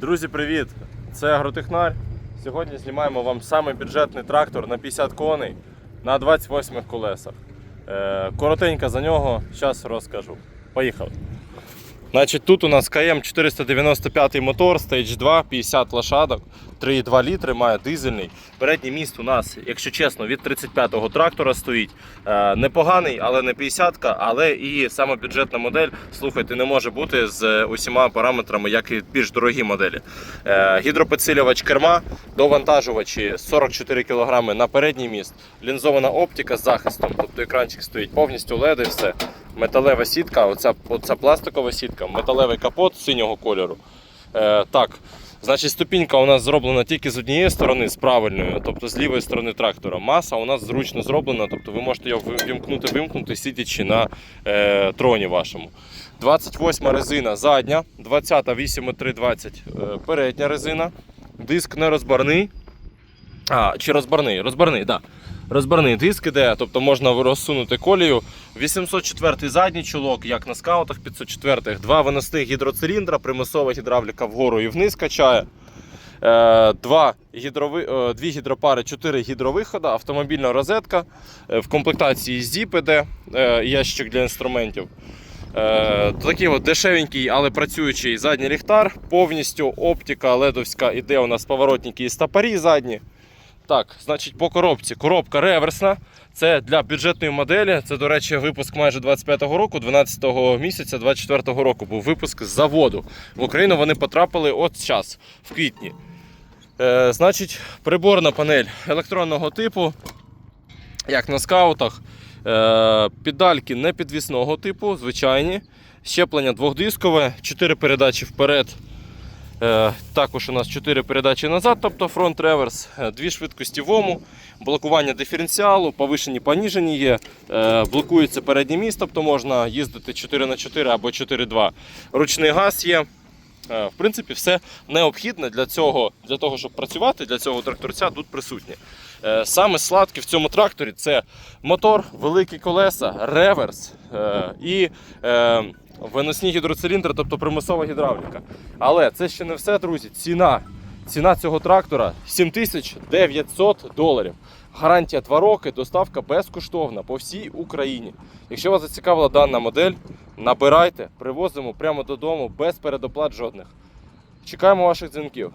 Друзі, привіт! Це Агротехнар. Сьогодні знімаємо вам самий бюджетний трактор на 50 коней на 28 колесах. Е, коротенько за нього, зараз розкажу. Поїхали. Значить, тут у нас КМ 495 мотор, Stage 2, 50 лошадок, 3,2 літри, має дизельний. Передній міст у нас, якщо чесно, від 35-го трактора стоїть. Е, непоганий, але не 50-ка, але і саме бюджетна модель, слухайте, не може бути з усіма параметрами, як і більш дорогі моделі. Е, гідропідсилювач керма, довантажувачі 44 кг на передній міст, лінзована оптика з захистом, тобто екранчик стоїть повністю і все. Металева сітка, оця, оця пластикова сітка, металевий капот синього кольору. Е, так, значить, ступінька у нас зроблена тільки з однієї сторони, з правильної, тобто з лівої сторони трактора. Маса у нас зручно зроблена, тобто ви можете його вимкнути, вимкнути, сидячи на е, троні вашому. 28 резина задня, 20 8,320 е, передня резина. Диск не розбарний. А, чи розбарний? Розбарний, так. Да. Розбарний диск іде, тобто можна розсунути колію. 804 задній чулок, як на скаутах 504 Два виносних гідроциліндра, примусова гідравліка вгору і вниз качає. Е, Два гідрови, е, дві гідропари, чотири гідровихода, автомобільна розетка. Е, В комплектації ZIP іде е, ящик для інструментів. Такий от дешевенький, але працюючий задній ліхтар. Повністю оптика ледовська іде у нас поворотники і стопорі задні. Так, значить, по коробці. Коробка реверсна. Це для бюджетної моделі. Це, до речі, випуск майже 25-го року, 12-го місяця 24-го року був випуск з заводу. В Україну вони потрапили от час, в квітні. Е, значить, приборна панель електронного типу, як на скаутах. Е, педальки непідвісного типу, звичайні. Щеплення двохдискове, 4 передачі вперед. Е, також у нас 4 передачі назад, тобто фронт реверс, дві швидкості в ому, блокування диференціалу, повишені, поніжені є, е, блокується передній міст, тобто можна їздити 4х4 або 4-2. Ручний газ є. Е, В принципі, все необхідне для цього, для того, щоб працювати, для цього тракторця тут присутнє. Е, Саме сладке в цьому тракторі це мотор, великі колеса, реверс і виносні гідроциліндри, тобто примусова гідравліка. Але це ще не все, друзі. Ціна. Ціна цього трактора 7900 доларів. Гарантія 2 роки, доставка безкоштовна по всій Україні. Якщо вас зацікавила дана модель, набирайте, привозимо прямо додому без передоплат жодних. Чекаємо ваших дзвінків.